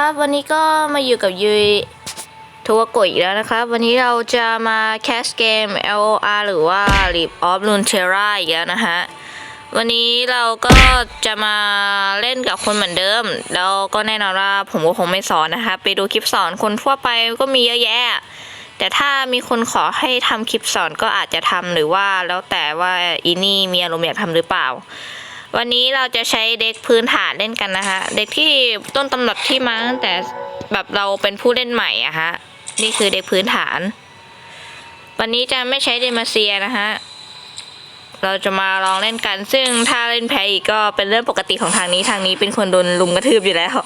ครับวันนี้ก็มาอยู่กับยุยทัวโกะอีกแล้วนะครับ วันนี้เราจะมาแคสเกม LOR หรือว่า Leap of Runeterra อีกแล้วนะฮะ วันนี้เราก็จะมาเล่นกับคนเหมือนเดิม แล้วก็แน่นอนว่าผมก็คงไม่สอนนะคะไปดูคลิปสอนคนทั่วไปก็มีเยอะแยะ แต่ถ้ามีคนขอให้ทำคลิปสอนก็อาจจะทำหรือว่าแล้วแต่ว่าอีนี่มีอารมณ์อยากทำหรือเปล่า วันนี้เราจะใช้เด็กพื้นฐานเล่นกันนะคะ เด็กที่ต้นตำรับที่มาตั้งแต่แบบเราเป็นผู้เล่นใหม่อะฮะ นี่คือเด็กพื้นฐาน วันนี้จะไม่ใช้เดมาเซียนะฮะ เราจะมาลองเล่นกัน ซึ่งถ้าเล่นแพ้อีกก็เป็นเรื่องปกติของทางนี้ ทางนี้เป็นคนโดนลุมกระทืบอยู่แล้ว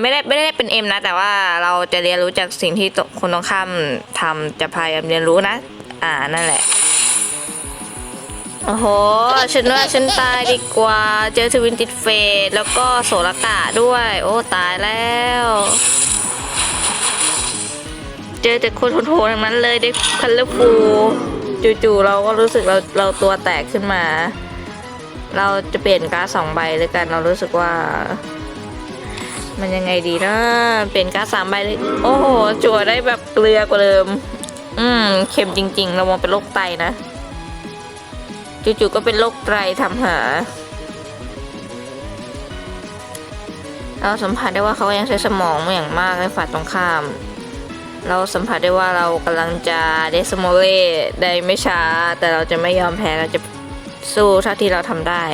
ไม่ได้ไม่ได้เป็นเอ็มนะ แต่ว่าเราจะเรียนรู้จากสิ่งที่คนตรงข้ามทำจะพยายามเรียนรู้นะ อ่านั่นแหละ โอ้โห ฉันว่าฉันตายดีกว่า เจอทวินติดเฟสแล้วก็โสรกะด้วย โอ้ ตายแล้ว เจอแต่คนโหดๆทั้งนั้นเลยเด็กคันเลฟูจู่ๆเราก็รู้สึกเราเราตัวแตกขึ้นมา เราจะเปลี่ยนการ์ดสองใบเลยกัน เรารู้สึกว่า มันยังไงดีนะเปลี่ยนการ์ดสามใบเลย โอ้โหจั่วได้แบบเกลือกว่าเดิม อืมเค็มจริง ๆ เรามองเป็นโรคไตนะ จู่ๆก็เป็นโรคไตทำหา เราสัมผัสได้ว่าเขายังใช้สมองอย่างมากในฝ่ายตรงข้าม เราสัมผัสได้ว่าเรากำลังจะเดสโมเลได้ไม่ช้า แต่เราจะไม่ยอมแพ้เราจะสู้เท่าที่เราทำได้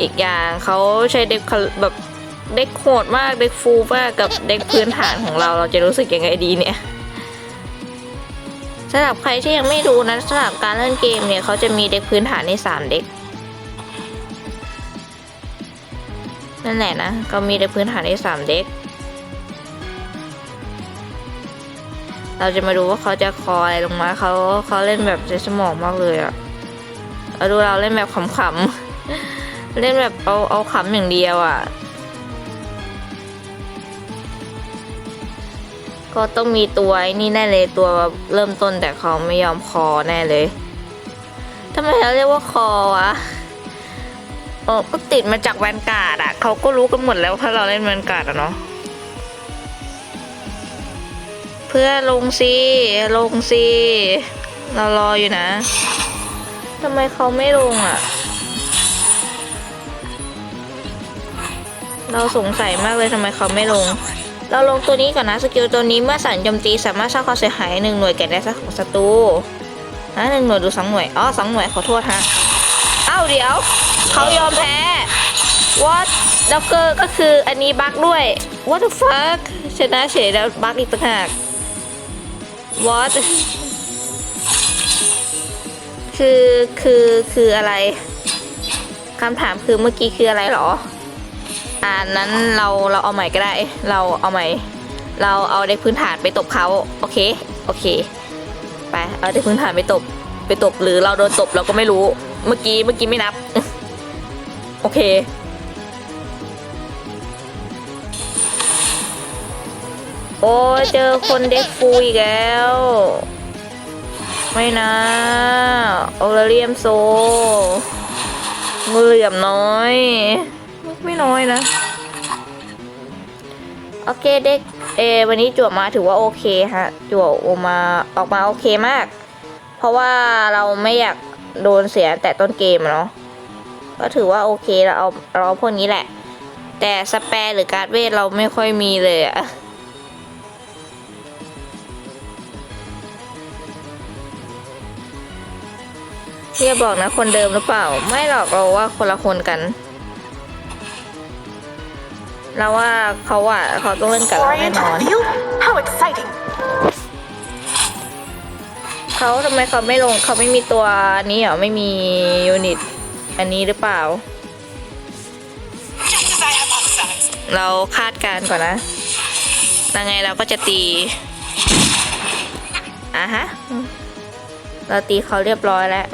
อีกอย่างเขาใช้เด็กแบบเด็กโหดมากเด็กฟูมากกับเด็กพื้นฐานของเราเราจะรู้สึกยังไงดีเนี่ย สำหรับใครที่ยังไม่รู้นะสำหรับการเล่นเกมเนี่ยเขาจะมีเด็กพื้นฐานในสามเด็ก นั่นแหละนะก็มีเด็กพื้นฐานในสามเด็ก เราจะมาดูว่าเขาจะคออะไรลงมาเขาเขาเล่นแบบใช้สมองมากเลยอะเราดูเราเล่นแบบขำๆ เล่นแบบเอาเอาขำอย่างเดียวอะ ก็ต้องมีตัวไอ้นี่แน่เลยตัวเริ่มต้นแต่เขาไม่ยอมคอแน่เลยทำไมเขาเรียกว่าคอวะเออก็ติดมาจากแวนการ์ดอะเขาก็รู้กันหมดแล้วถ้าเราเล่นแวนการ์ดอะเนาะเพื่อลงสิลงสิเรารออยู่นะทำไมเขาไม่ลงอะเราสงสัยมากเลยทำไมเขาไม่ลง เราลงตัวนี้ก่อนนะสกิลตัวนี้เมื่อสั่นโจมตีสามารถสร้างความเสียหายหนึ่งหน่วยแก่ได้สักของศัตรูนะหนึ่งหน่วยดูสองหน่วยอ๋อสองหน่วยขอโทษฮะเอ้าเดี๋ยวเขายอมแพ้ what ด็อกเกอร์ก็คืออันนี้บั๊กด้วย what the fuck ชนะเฉยแล้วบั๊กอีกต่างหาก what คือคือคืออะไรคำถามคือเมื่อกี้คืออะไรหรอ อ่านั้นเราเราเอาใหม่ก็ได้ เราเอาใหม่ เราเอาเด็กพื้นฐานไปตบเขาโอเค โอเค ไป เอาเด็กพื้นฐานไปตบ ไปตบหรือเราโดนตบเราก็ไม่รู้ เมื่อกี้เมื่อกี้ไม่นับ โอเค โอ้เจอคนเด็กฟูอีกแล้ว ไม่นะโอลเลียมโซงูเหลี่ยมน้อย ไม่น้อยนะ โอเคเด็ก เอวันนี้จวมาถือว่าโอเคฮะจวออกมาออกมาโอเคมาก เพราะว่าเราไม่อยากโดนเสียแต่ต้นเกมเนาะ ก็ถือว่าโอเคเราเอาเราเอพวกนี้แหละ แต่สแปรหรือการ์ดเวทเราไม่ค่อยมีเลยอะเรียบอกนะคนเดิมหรือเปล่า ไม่หรอกเราว่าคนละคนกัน เราว่าเขาอะเขาต้องเล่นกับเราแน่ Orient นอน field? How exciting! เขาทำไมเขาไม่ลงเขาไม่มีตัวนี้เหรอไม่มียูนิตอันนี้หรือเปล่า Just as I hypothesized. เราคาดการณ์ก่อนนะยังไงเราก็จะตีอะฮะ เราตีเขาเรียบร้อยแล้ว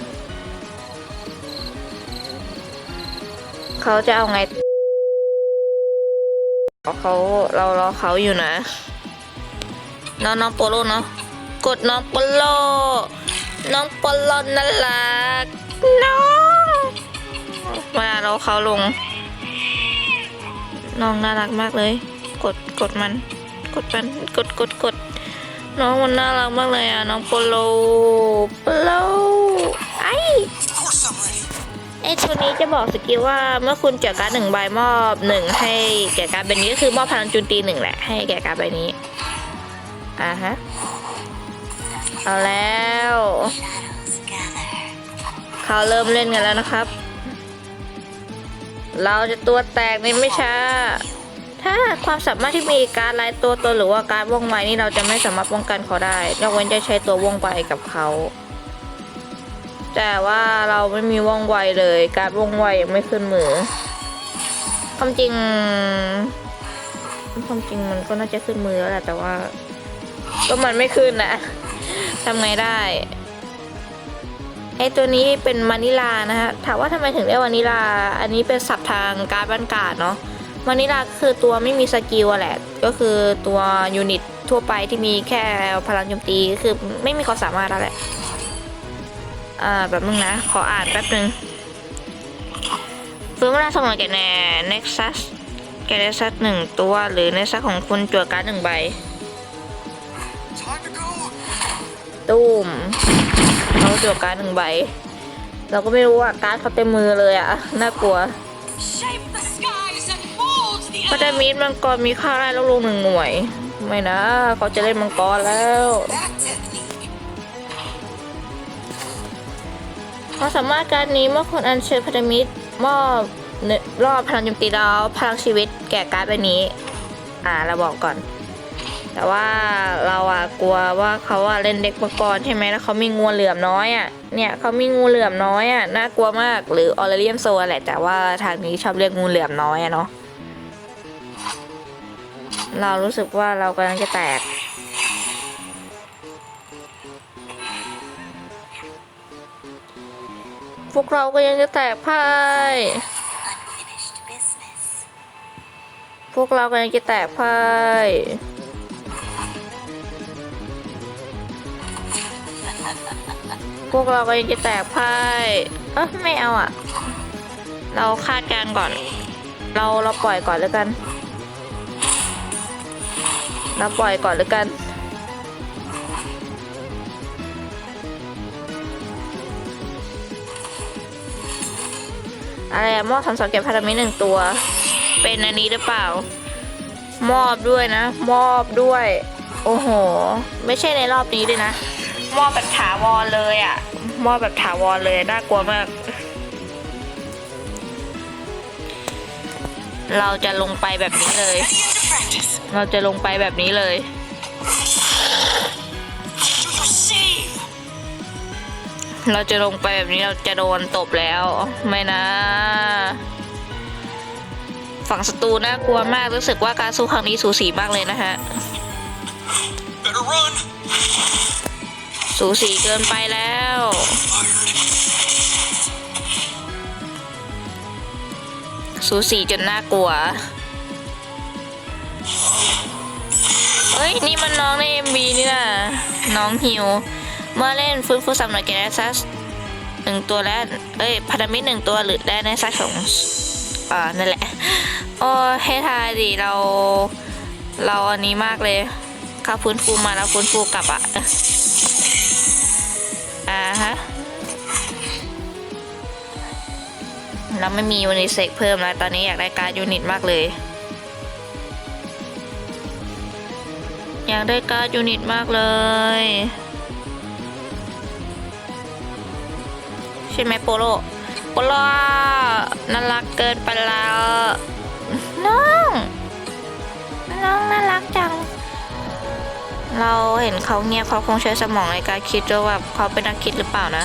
เขาจะเอาไง เขาเรารอเขาอยู่นะน้องน้องโปโลเนาะกดน้องโปโลน้องโปโลน่ารักน้องมาเราเขาลง น้องน่ารักมากเลย กดกดมัน กดมันกดกดกดน้องมันน่ารักมากเลยอะน้องโปโลโปโลไอ ไอตัวนี้จะบอกสกิลว่าเมื่อคุณเจอการดหนึ่งใบมอบหนึ่งให้แก่การดใบนี้ก็คือมอบพลังจุนตีหนึ่งแหละให้แก่การดใบนี้อ่าฮะเอาแล้ว เขาเริ่มเล่นกันแล้วนะครับ เราจะตัวแตกในไม่ช้า ถ้าความสามารถที่มีการลายตัวตนหรือว่าการว่องไวนี่เราจะไม่สามารถป้องกันเขาได้ยกเว้นจะใช้ตัวว่องไวกับเขา แต่ว่าเราไม่มีว่องไวเลย การว่องไวยังไม่ขึ้นมือความจริงความจริงมันก็น่าจะขึ้นมือแล้วแหละแต่ว่า ก็มันไม่ขึ้นนะทำไงได้ไอตัวนี้เป็นมานิลานะฮะถามว่าทำไมถึงเรียกวานิลา อันนี้เป็นศัพท์ทางการบ้านกาดเนาะวานิลาคือตัวไม่มีสกิลอะแหละ ก็คือตัวยูนิตทั่วไปที่มีแค่พลังโจมตีก็คือไม่มีความสามารถแล้วแหละ อ่าแบบนึงนะ ขออ่านแป๊บนึงฟื้นเวลาสมองแก่แน่ Nexus แก Nexus หนึ่งตัวหรือ Nexus ของคุณจั่วการ์ดหนึ่งใบตุ้มเขาจั่วการ์ดหนึ่งใบ เราก็ไม่รู้ว่าการ์ดเขาเต็มมือเลยอะน่ากลัว Shape the skies and mold the พัฒมิตรมังกรมีค่าได้ลดลงหนึ่งหน่วย ไม่นะเขาจะเล่นมังกรแล้ว ความสามารถการนี้เมื่อคนอัญเชิญพันธมิตรมอบรอบพลังโจมตีดาวพลังชีวิตแก่การ์ดใบนี้ อ่าเราบอกก่อน แต่ว่าเราอะกลัวว่าเขาอะเล่นเด็กมังกรใช่ไหมแล้วเขามีงูเหลือมน้อยอะเนี่ยเขามีงูเหลือมน้อยอะน่ากลัวมากหรือออเรเลียมโซแหละแต่ว่าทางนี้ชอบเรียกงูเหลือมน้อยอะเนาะเรารู้สึกว่าเรากำลังจะแตก พวกเราก็ยังจะแตกพ่ายพวกเราก็ยังจะแตกพ่ายพวกเราก็ยังจะแตกพ่ายเอ้ยไม่เอาอะ เราคาดการก่อน เราเราปล่อยก่อนแล้วกัน เราปล่อยก่อนแล้วกัน อะไรอะมอบทำสองเก็บพันธมิตหนึ่งตัว เป็นอันนี้หรือเปล่า มอบด้วยนะ มอบด้วย โอ้โห ไม่ใช่ในรอบนี้ด้วยนะ มอบแบบถาวรเลยอะมอบแบบถาวรเลยน่ากลัวมาก เราจะลงไปแบบนี้เลย เราจะลงไปแบบนี้เลย เราจะลงไปแบบนี้เราจะโดนตบแล้ว ไม่นะ ฝั่งศัตรูน่ากลัวมากรู้สึกว่าการสู้ครั้งนี้สูสีมากเลยนะฮะ Better run. สูสีเกินไปแล้ว Fired. สูสีจนน่ากลัว เฮ้ย นี่มันน้องในเอ็มบีนี่นะน้องฮิว เมื่อเล่นฟื้นฟูสำหรับแกนซัสหนึ่งตัวและเอ้ยพันธมิตรหนึ่งตัวหรือได้ในซัสของอ่านั่นแหละ โอ้ให้ทายดิเรา เราอันนี้มากเลยเขาฟื้นฟูมาแล้วฟื้นฟูกลับอะอ่าฮะเราไม่มียูนิเซกเพิ่มแล้วตอนนี้อยากได้การยูนิตมากเลย อยากได้การยูนิตมากเลย ใช่ไหมโปโลโปโลน่ารักเกินไปแล้วน้องน้องน่ารักจัง เราเห็นเขาเงียบเขาคงใช้สมองในการคิดด้วยว่าเขาเป็นนักคิดหรือเปล่านะ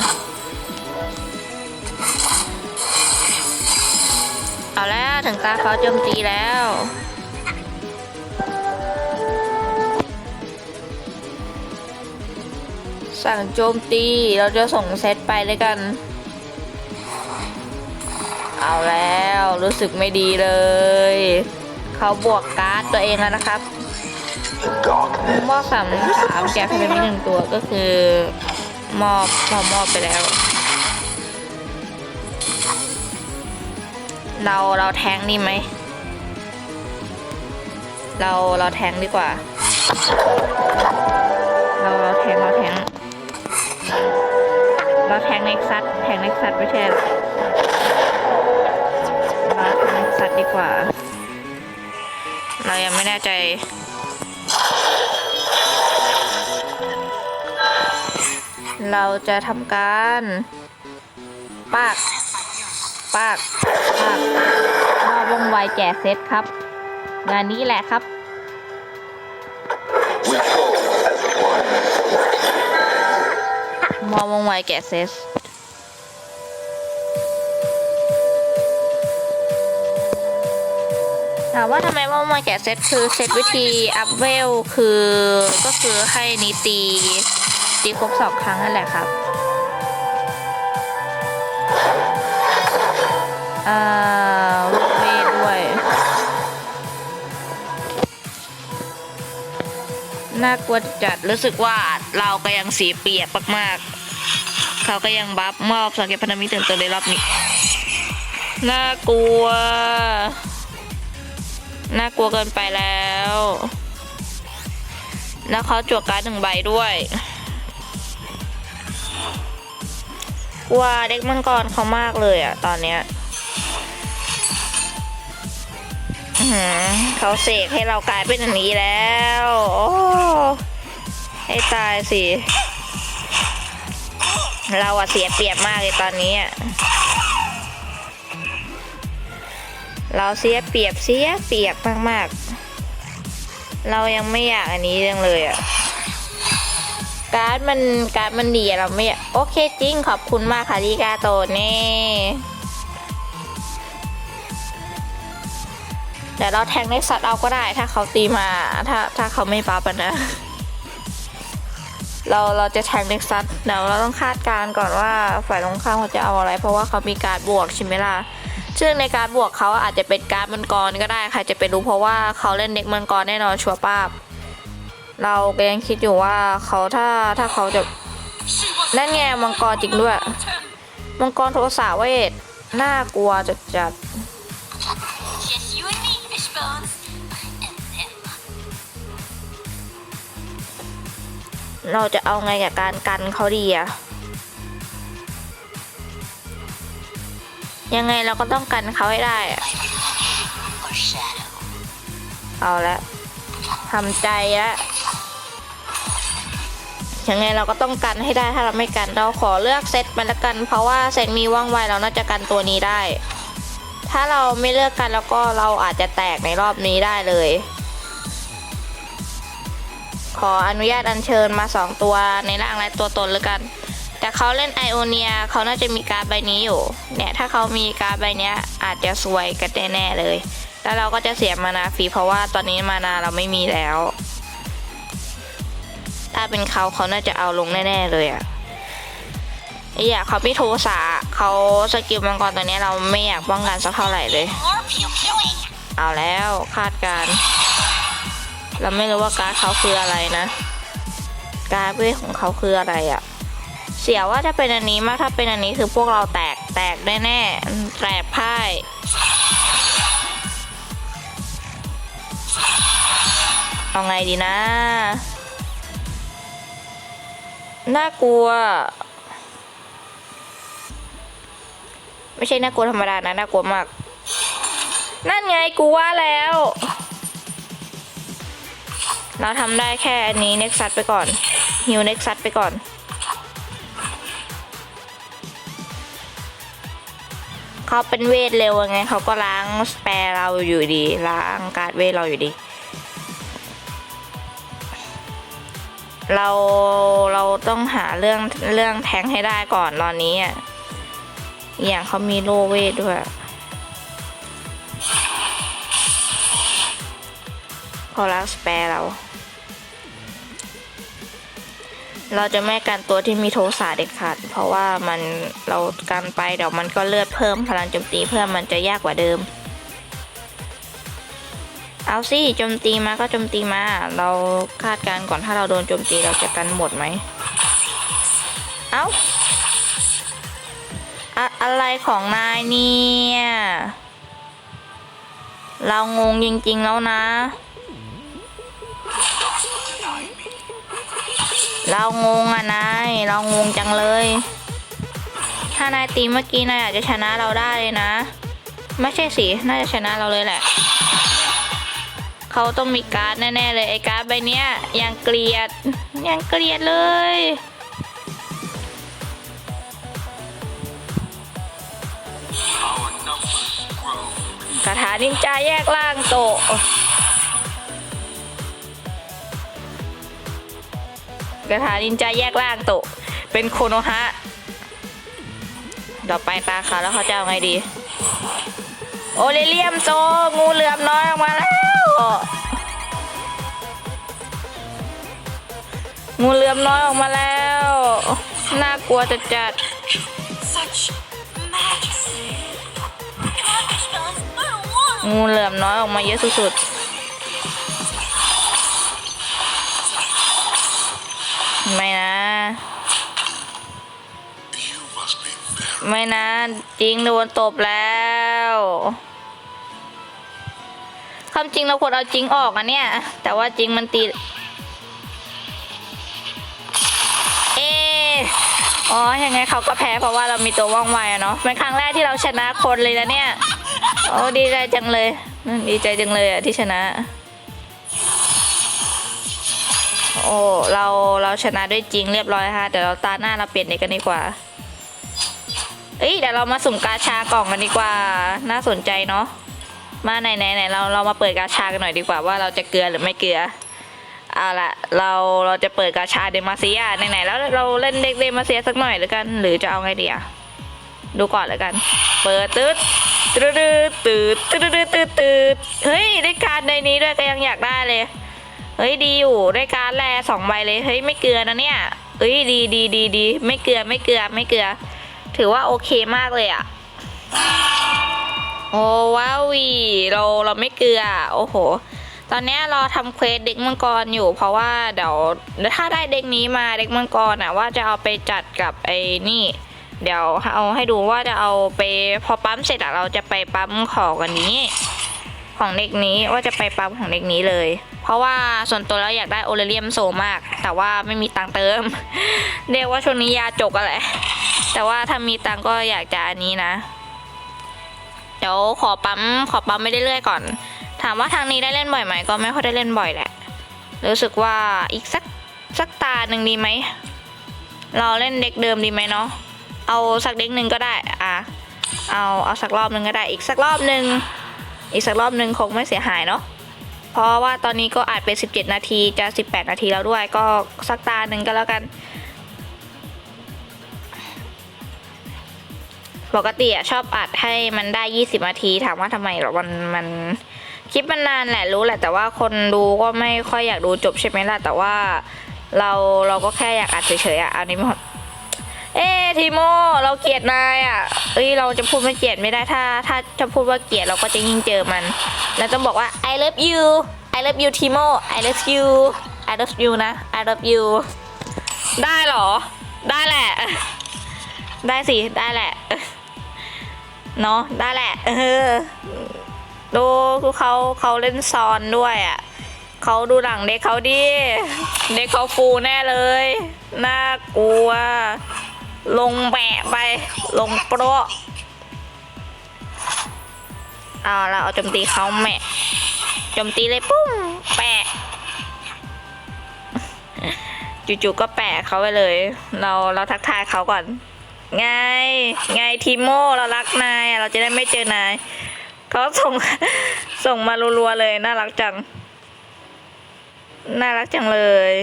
เอาแล้วถึงตาเขาโจมตีแล้วสั่งโจมตี เราจะส่งเซตไปเลยกัน เอาแล้วรู้สึกไม่ดีเลย เขาบวกการ์ดตัวเองแล้วนะครับ The darkness. มอบสามสามแกพารามิหนึ่งตัวก็คือมอบมอบมอบไปแล้ว เราเราแทงนี่ไหม เราเราแทงดีกว่า เราเราแทงเราแทงเราแทงเน็กซัสแทงเน็กซัสไม่ใช่หรอเราแทงเน็ กซัสดีกว่า เรายังไม่แน่ใจ เราจะทำการปากปากปากมอบวงไวแก่เซตครับ งานนี้แหละครับ We fall as one. มอบวงไวแก่เซตามว่าทำไมมอบวงไวแก่เซตคือเซตวิธีอัพเวลคือก็คือให้นิตีตีครบสองครั้งนั่นแหละครับอ่าลูกเวด้วย น่ากลัวจัดรู้สึกว่าเราก็ยังเสียเปรียบมากๆ เขาก็ยังบัฟมอบสังเกตพันธมิตรเตื่นตัวในรอบนี้ น่ากลัว น่ากลัวเกินไปแล้ว แล้วเขาจวกการ์ดหนึ่งใบด้วยกลัว่าเด็กมังกรเขามากเลยอะตอนเนี้ยเขาเสกให้เรากลายเป็นอย่างนี้แล้ว โอ้ให้ตายสิ เราอะเสียเปรียบมากเลยตอนนี้อะ เราเสียเปรียบเสียเปรียบมากๆ เรายังไม่อยากอันนี้ยังเลยอะการ์ดมันการ์ดมันดีอะเราไม่อยากโอเคจริงขอบคุณมากค่ะดีกาโตเน่เดี๋ยวเราแทงในสัตว์เอาก็ได้ ถ้าเขาตีมาถ้าถ้าเขาไม่ปั๊บนะเราเราจะแทงเน็กซัสเดี๋ยวเราต้องคาดการณ์ก่อนว่าฝ่ายตรงข้ามเขาจะเอาอะไร เพราะว่าเขามีการดบวกใช่ไหมล่ะ ซึ่งในการบวกเขาอาจจะเป็นการมังกรก็ได้ใครจะไปรู้เพราะว่าเขาเล่นเด็กมังกรแน่นอนชัวร์ป้าบเราก็ยังคิดอยู่ว่าเขาถ้าถ้าเขาจะนั่นไงมังกรจริงด้วย มังกรโทสาเวทน่ากลัวจัดจัดเราจะเอาไงกับการกันเขาดีอะ ยังไงเราก็ต้องกันเขาให้ได้อะเอาละทำใจละยังไงเราก็ต้องกันให้ได้ถ้าเราไม่กันเราขอเลือกเซตมันละกัน เพราะว่าเซตมีว่องไวเราน่าจะกันตัวนี้ได้ ถ้าเราไม่เลือกกันแล้วก็เราอาจจะแตกในรอบนี้ได้เลย ขออนุญาตอัญเชิญมาสองตัวในร่างและตัวตนแล้วกัน แต่เขาเล่นไอโอเนียเขาน่าจะมีการใบนี้อยู่ เนี่ยถ้าเขามีการใบนี้อาจจะซวยกันแน่ๆเลย แล้วเราก็จะเสียมานาฟรีเพราะว่าตอนนี้มานาเราไม่มีแล้ว ถ้าเป็นเขาเขาน่าจะเอาลงแน่ๆเลยอะไอ้ยากเขาพี่โทสาเขาสกิลมังกรตัวนี้เราไม่อยากป้องกันสักเท่าไหร่เลย เอาแล้วคาดการณ์เราไม่รู้ว่าการเขาคืออะไรนะ การเวทของเขาคืออะไรอะ เสียว่าจะเป็นอันนี้มากถ้าเป็นอันนี้คือพวกเราแตกแตกแน่ๆแตกพ่ายเอาไงดีนะน่ากลัว ไม่ใช่น่ากลัวธรรมดานะน่ากลัวมาก นั่นไงกูว่าแล้ว เราทำได้แค่อันนี้เน็กซัสไปก่อนฮิวเน็กซัสไปก่อน เขาเป็นเวทเร็วยังไงเขาก็ล้างสเปรเราอยู่ดี ล้างการดเวทเราอยู่ดี เราเราต้องหาเรื่องเรื่องแทงให้ได้ก่อนตอนนี้อะออย่างเขามีโลเวทด้วยเขาล้างสเปรเรา เราจะไม่กันตัวที่มีโทสาเด็ดขาดเพราะว่ามันเรากันไปเดี๋ยวมันก็เลือดเพิ่มพลังโจมตีเพิ่มมันจะยากกว่าเดิม เอาสิโจมตีมาก็โจมตีมา เราคาดการณ์ก่อนถ้าเราโดนโจมตีเราจะกันหมดไหมเอาอะอะไรของนายเนี่ย เรางงจริงๆแล้วนะ เรางงอะนายเรางงจังเลย ถ้านายตีเมื่อกี้นายอาจจะชนะเราได้เลยนะ ไม่ใช่สิน่าจะชนะเราเลยแหละเขาต้องมีการ์ดแน่ๆเลยไอ้การ์ดใบเนี้ยยังเกลียดยังเกลียดเลยคาถานินจาแยกล่างโตะคาถานินจาแยกล่างโตะเป็นโคโนฮะต่อไปตาเขาแล้วเขาจะเอาไงดี โอเลเลียมโซงูเหลือมน้อยออกมาแล้ว งูเหลือมน้อยออกมาแล้ว น่ากลัวจะจัดงูเหลือมน้อยออกมาเยอะสุดๆ ไม่นะ ไม่นะ จริงโดนตบแล้วคำจริงเราควรเอาจริงออกอะเนี่ย แต่ว่าจริงมันตีเออ๋อยังไงเขาก็แพ้เพราะว่าเรามีตัวว่องไวอะเนาะเป็นครั้งแรกที่เราชนะคนเลยนะเนี่ย โอ้ดีใจจังเลย ดีใจจังเลยอะที่ชนะ โอ้เราเราชนะด้วยจริงเรียบร้อยค่ะเดี๋ยวเราตาหน้าเราเปลี่ยนเด็กกันดีกว่าเอ้ยเดี๋ยวเรามาสุ่มกาชากล่องกันดีกว่า น่าสนใจเนาะมาไหนไหนไหนเราเรามาเปิดกาชากันหน่อยดีกว่าว่าเราจะเกลือหรือไม่เกลือเอาละเราเราจะเปิดกาชาเดมาเซียไหนๆแล้วเราเล่นเด็กเดมาเซียสักหน่อยหรือกัน หรือจะเอาไงดีอะดูก่อนแล้วกัน เปิดตืดตืดตืดตืดตืดตืดตืดเฮ้ยได้การดในนี้ด้วยก็ยังอยากได้เลย เฮ้ยดีอยู่ได้การแลสองใบเลยเฮ้ยไม่เกลือนะเนี่ยเฮ้ยดีดีดีดีไม่เกลือไม่เกลือไม่เกลือ ถือว่าโอเคมากเลยอะโอ้ว้าวีเราเราไม่เกลือโอ้โห ตอนนี้เราทำเควสเด็กมังกรอยู่ เพราะว่าเดี๋ยวถ้าได้เด็กนี้มาเด็กมังกรอะว่าจะเอาไปจัดกับไอ้นี่ เดี๋ยวเอาให้ดูว่าจะเอาไปพอปั๊มเสร็จอะเราจะไปปั๊มของอันนี้ ของเด็กนี้ว่าจะไปปั๊มของเด็กนี้เลย ราะว่าส่วนตัวแล้วอยากได้โอเลเรียมโซมาก แต่ว่าไม่มีตังเติม เรียกว่าช่วงนี้ยาจกอะไรแต่ว่าถ้ามีตังก็อยากจะอันนี้นะ เดี๋ยวขอปั๊มขอปั๊มไม่ได้เรื่อยก่อน ถามว่าทางนี้ได้เล่นบ่อยไหมก็ไม่ค่อยได้เล่นบ่อยแหละ รู้สึกว่าอีกสักสักตาหนึ่งดีไหม เราเล่นเด็กเดิมดีไหมเนาะ เอาสักเด็กหนึ่งก็ได้อะเอาเอาสักรอบหนึ่งก็ได้ อีกสักรอบหนึ่งอีกสักรอบหนึ่งคงไม่เสียหายเนาะ เพราะว่าตอนนี้ก็อาจเป็น 17 นาทีจะ 18 นาทีแล้วด้วย ก็สักตาหนึ่งก็แล้วกัน ปกติอะชอบอัดให้มันได้ 20 นาที ถามว่าทำไมหรอมันมันคลิปมันนานแหละรู้แหละ แต่ว่าคนดูก็ไม่ค่อยอยากดูจบใช่ไหมล่ะแต่ว่าเราเราก็แค่อยากอัดเฉยๆอะอันนี้ เอ๊ะทีโมเราเกลียดนายอะเอ้ยเราจะพูดไม่เกลียดไม่ได้ถ้า ถ้าจะพูดว่าเกลียดเราก็จะยิ่งเจอมันแล้วต้องบอกว่า I love you I love you ทีโม I love you I love you นะ I love you ได้เหรอ ได้แหละ ได้สิ ได้แหละ เนาะได้แหละ เออ ดูคือเขาเขาเล่นซอนด้วยอะเขาดูหลังเด็กเขาดิ เด็กเขาฟูแน่เลย น่ากลัว ลงแบะไป ลงโปรเอาละเอาโจมตีเขาแมะโจมตีเลยปุ้งแปะจู่ๆก็แปะเขาไปเลย เราเราทักทายเขาก่อน ไง ไงทีโมเรารักนายเราจะได้ไม่เจอนายเขาส่งส่งมารัวๆเลย น่ารักจัง น่ารักจังเลย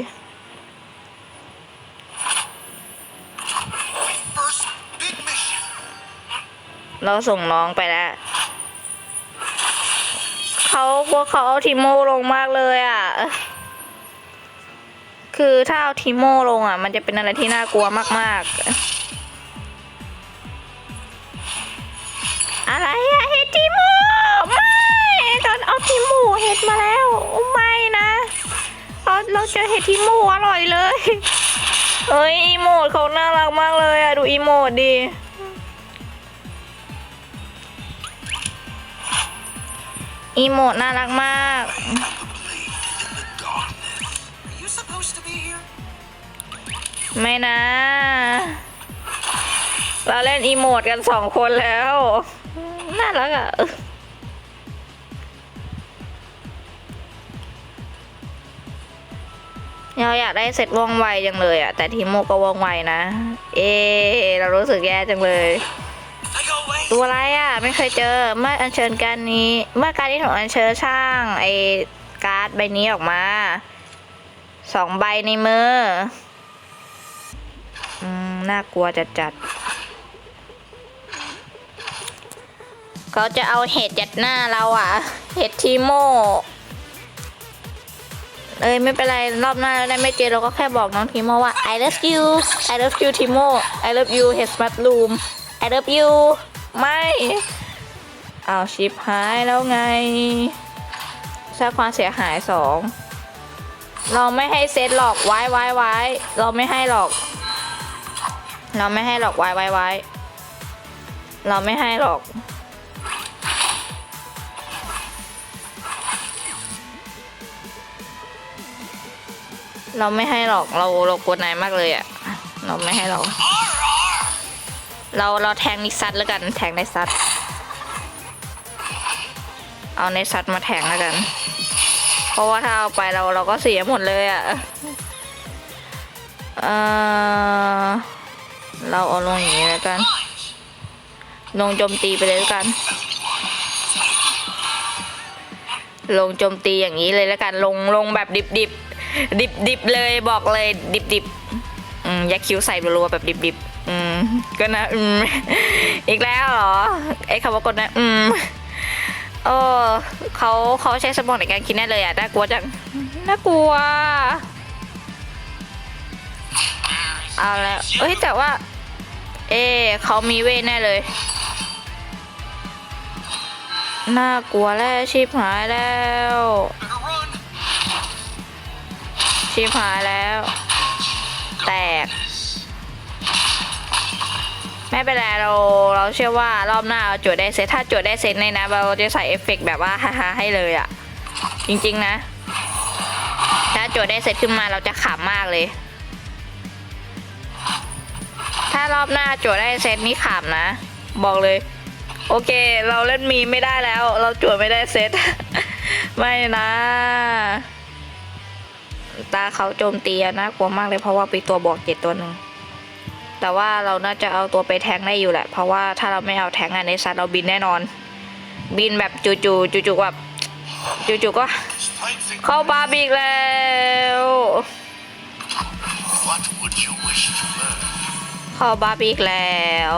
เราส่งน้องไปแล้วเขาพวกเขาเอาทีโมลงมากเลยอะ คือถ้าเอาทีโมลงอะ มันจะเป็นอะไรที่น่ากลัวมาก ๆ อะไรอะเฮดทีโมไม่ตอนเอาทีโมเห็ดมาแล้วไม่นะเราเราเจอเห็ดทีโมอร่อยเลยเอ้ยอีโมดเขาน่ารักมากเลยอะดูอีโมดดิ อีโมดน่ารักมาก ไม่นะ เราเล่นอีโมดกันสองคนแล้ว น่ารักอะเราอยากได้เสร็จว่องไวจังเลยอะแต่ทีโมก็ว่องไวนะ เอ เรารู้สึกแย่จังเลย ตัวอะไรอะ ไม่เคยเจอเมื่ออัญเชิญการนี้ เมื่อการที่ถูกอัญเชิญช่างไอ้การ์ดใบนี้ออกมาสองใบในมืออืมน่ากลัวจัดจัดเขาจะเอาเห็ดยัดหน้าเราอะ เห็ดทีโมเอ้ยไม่เป็นไรรอบหน้าเราได้ไม่เจอเราก็แค่บอกน้องทีโมว่า I love you I love you ทีโม I love you เห็ดมัดลูม I love you ไม่เอาชิปหายแล้วไงสร้างความเสียหายสองเราไม่ให้เซตหรอกไว้ไว้ไว้เราไม่ให้หรอก เราไม่ให้หรอกไว้ไว้ไว้เราไม่ให้หรอก เราไม่ให้หรอกเราเรากลัวนายมากเลยอะเราไม่ให้หรอก เราเราแทงนิซัตแล้วกัน แทงในซัตเอาในซัตมาแทงแล้วกัน เพราะว่าถ้าเอาไปเราเราก็เสียหมดเลยอะ่ะเออเราเอาลงอย่างนี้แล้วกัน ลงโจมตีไปเลยแล้วกัน ลงโจมตีอย่างนี้เลยแล้วกัน ลงลงแบบดิบดิบดิบดิบเลยบอกเลยดิบดิบอืมยักคิ้วใส่รัวแบบดิบดิบ อืมก็นะอืมอีกแล้วเหรอไอ้คำว่ากดนะอืมเออเขาเขาใช้สมองในการคิดแน่เลยอะน่ากลัวจังน่ากลัวเอาแล้วเอ้ยแต่ว่า เอเขามีเวทแน่เลยน่ากลัวแล้วชิบหายแล้วชิบหายแล้ว แตก ไม่เป็นไรเราเราเชื่อว่ารอบหน้าเราจวดได้เซตถ้าจวดได้เซตในนะเราจะใส่เอฟเฟกต์แบบว่าฮ่าๆให้เลยอะ่ะ จริงๆนะ ถ้าจวดได้เซตขึ้นมาเราจะขำมากเลย ถ้ารอบหน้าจวดได้เซตนี้ขำนะ บอกเลย โอเค เราเล่นมีไม่ได้แล้ว เราจวดไม่ได้เซตไม่นะ ตาเขาโจมตีอะน่ากลัวมากเลยเพราะว่าปีตัวบอกเจ็ดตัวหนึ่ง แต่ว่าเราน่าจะเอาตัวไปแทงได้อยู่แหละ เพราะว่าถ้าเราไม่เอาแทงอันในซัตเราบินแน่นอน บินแบบจู่ๆจู่ๆแบบจู่ๆก็ เข้าบาร์บีกแล้วเข้าบาร์บีกแล้ว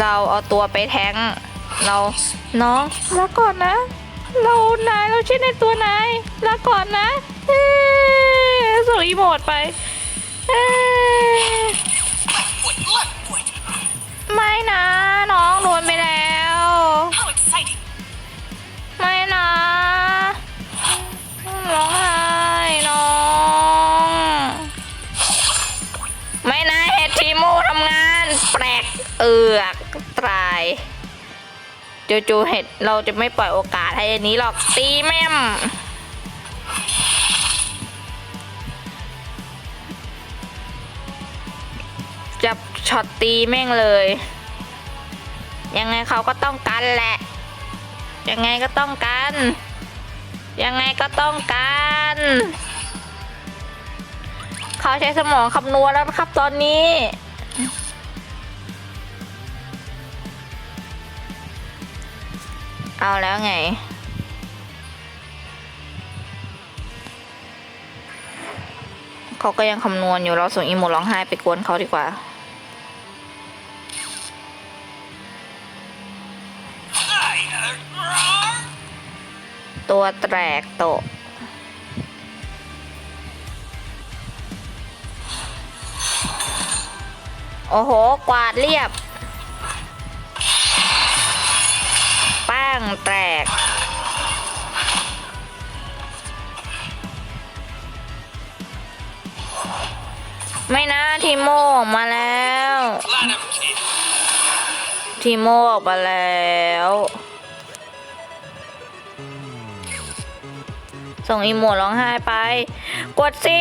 เราเอาตัวไปแทงเราน้องลาก่อนนะ เรานายเราชื่อในตัวนายลาก่อนนะ ส่งอีโมดไปไม่นะน้องโดนไปแล้ว ไม่นะร้องไห้น้อง ไม่นะเฮดทีโมทำงาน แปลกเอือกตายจูๆเห็ดเราจะไม่ปล่อยโอกาสให้อันนี้หรอกตีแม่ม ช็อตตีแม่งเลย ยังไงเขาก็ต้องกันแหละ ยังไงก็ต้องกัน ยังไงก็ต้องกันเขาใช้สมองคำนวณแล้วนะครับตอนนี้เอาแล้วไง เขาก็ยังคำนวณอยู่เราส่งอีโมร้องไห้ไปกวนเขาดีกว่า ตัวแตกโตะโอ้โห กวาดเรียบ ป้างแตก ไม่นะทีโมออกมาแล้ว ทีโมออกมาแล้ว ส่งอีโมดร้องไห้ไป กดสิ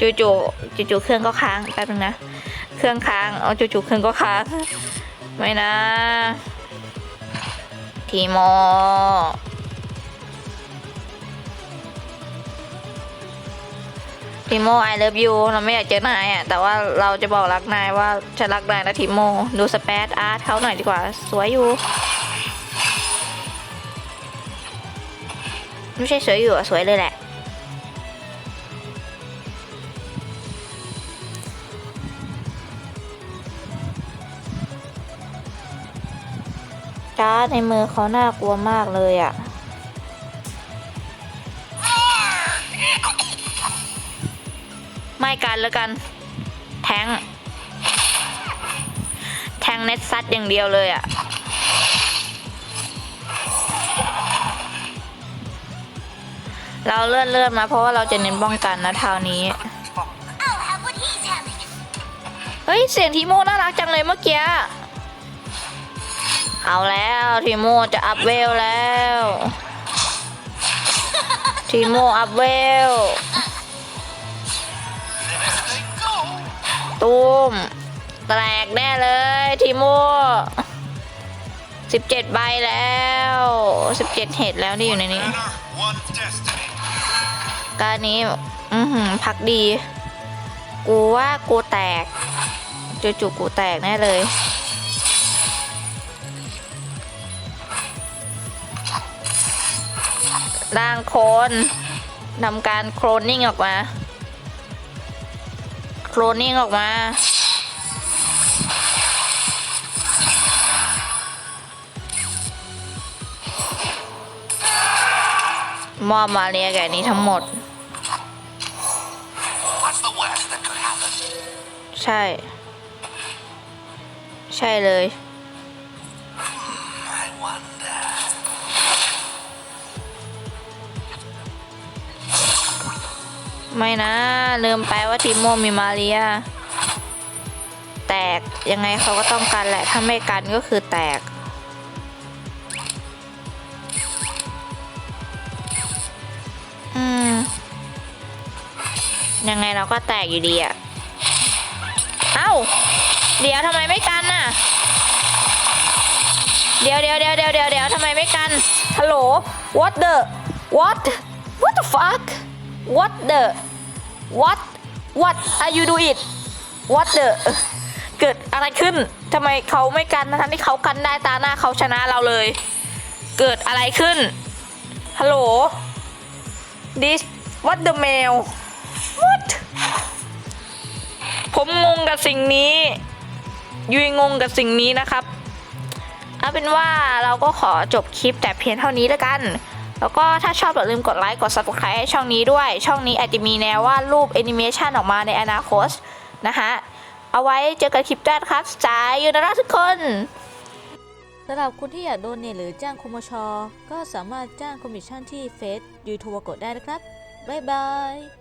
จู่ๆจู่ๆเครื่องก็ค้างแป๊บนึงนะ เครื่องค้างเอาจู่ๆเครื่องก็ค้าง ไม่นะ ทีโมทีโม I love you เราไม่อยากเจอนายอะ แต่ว่าเราจะบอกรักนายว่าฉันรักนายนะทีโม ดูสเปซอาร์ตเขาหน่อยดีกว่า สวยอยู่ ไม่ใช่สวยอยู่อะสวยเลยแหละ การ์ดในมือเขาน่ากลัวมากเลยอะ่ะไม่กันแล้วกัน แทง แทงเน็ตซัดอย่างเดียวเลยอะ่ เราเลื่อนเลื่อนมาเพราะว่าเราจะเน้นป้องกันนะทาวนี้ เฮ้ย เสียงทีโมน่ารักจังเลยเมื่อกี้ เอาแล้วทีโมจะอัพเวลแล้วทีโมอัพเวลตูมแตกแน่เลยทีโมสิบเจ็ดใบแล้วสิบเจ็ดเห็ดแล้วที่อยู่ในนี้ การนี้ อือหือพักดี กูว่ากูแตกจู่ๆกูแตกแน่เลย ร่างโคลนทำการโคลนนิ่งออกมา โคลนนิ่งออกมา มอบมาเรียแก่นี้ทั้งหมด ช่ ใช่เลย ไม่นะ ลืมไปว่าทีมโมมีมาเรีย แตก ยังไงเขาก็ต้องกันแหละ ถ้าไม่กันก็คือแตกอืมยังไงเราก็แตกอยู่ดีอะ เดี๋ยวทำไมไม่กันน่ะ เดี๋ยวเดี๋ยวเดี๋ยวเดี๋ยวเดี๋ยวเดี๋ยวทำไมไม่กันฮัลโหล what the what what the fuck what the what what are you do it what the เกิดอะไรขึ้นทำไมเขาไม่กันทั้งที่เขากันได้ตาหน้าเขาชนะเราเลย เกิดอะไรขึ้นฮัลโหล this what the mail what ผมงงกับสิ่งนี้ ยุยงงกับสิ่งนี้นะครับ เอาเป็นว่าเราก็ขอจบคลิปแต่เพียงเท่านี้แล้วกัน แล้วก็ถ้าชอบอย่าลืมกดไลค์กด subscribe ให้ช่องนี้ด้วย ช่องนี้อาจจะมีแนววาดรูปแอนิเมชันออกมาในอนาคตนะคะเอาไว้เจอกันคลิปหน้าครับจาอยู่นะทุกคนสำหรับคุณที่อยากโดนเนหรือจ้างคอมช ก็สามารถจ้างคอมมิชชั่นที่เฟซยูทูบกดได้นะครับ บ๊ายบาย